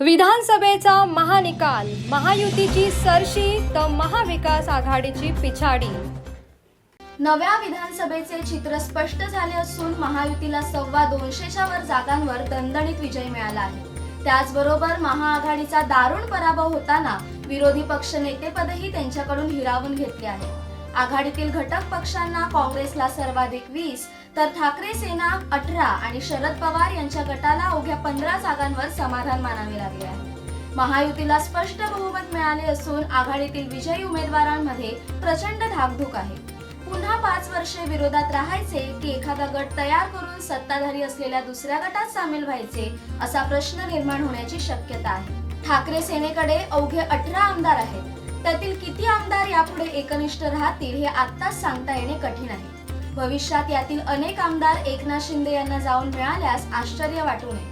विधानसभेचा महानिकाल महायुतीची सरशी तर महाविकास आघाडीची पिछाडी. नव्या विधानसभेचे चित्र स्पष्ट झाले असून महायुतीला सव्वा दोनशेच्या वर जागांवर दणदणीत विजय मिळाला आहे. त्याचबरोबर महाआघाडीचा दारुण पराभव होताना विरोधी पक्ष नेतेपदही त्यांच्याकडून हिरावून घेतले आहे. आघाडीतील घटक पक्षांना काँग्रेसला सर्वाधिक वीस तर ठाकरे सेना अठरा आणि शरद पवार यांच्या गटाला अवघ्या पंधरा जागांवर समाधान मानावे लागले आहे. महायुतीला स्पष्ट बहुमत मिळाले असून आघाडीतील विजयी उमेदवारांमध्ये प्रचंड धाकधूक आहे. पुन्हा पाच वर्षे विरोधात राहायचे की एखादा गट तयार करून सत्ताधारी असलेल्या दुसऱ्या गटात सामील व्हायचे असा प्रश्न निर्माण होण्याची शक्यता आहे. ठाकरे सेनेकडे अवघे अठरा आमदार आहेत. त्यातील किती आमदार यापुढे एकनिष्ठ राहतील हे आत्ताच सांगता येणे कठीण आहे. भविष्यात यातील अनेक आमदार एकनाथ शिंदे यांना जाऊन मिळाल्यास आश्चर्य वाटू नये.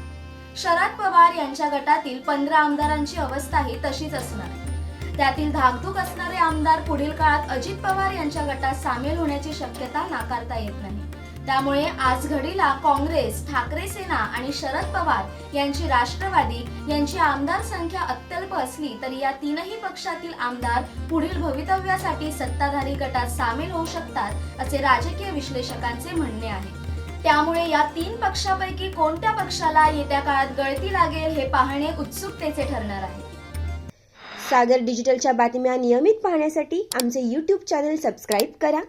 शरद पवार यांच्या गटातील पंधरा आमदारांची अवस्थाही तशीच असणार. आहे त्यातील धाकधूक असणारे आमदार पुढील काळात अजित पवार यांच्या गटात सामील होण्याची शक्यता नाकारता येत नाही. त्यामुळे आज घडीला काँग्रेस ठाकरे सेना आणि शरद पवार यांची राष्ट्रवादी यांची आमदार संख्या अत्यल्प असली तरी या तीनही पक्षातील आमदार पुढील भवितव्यासाठी सत्ताधारी गटात सामील होऊ शकतात असे राजकीय विश्लेषकांचे म्हणणे आहे. त्यामुळे या तीन पक्षापैकी कोणत्या पक्षाला येत्या काळात गळती लागेल हे पाहणे उत्सुकतेचे ठरणार आहे. सागर डिजिटलच्या बातम्या नियमित पाहण्यासाठी आमचे यूट्यूब चॅनल सबस्क्राईब करा.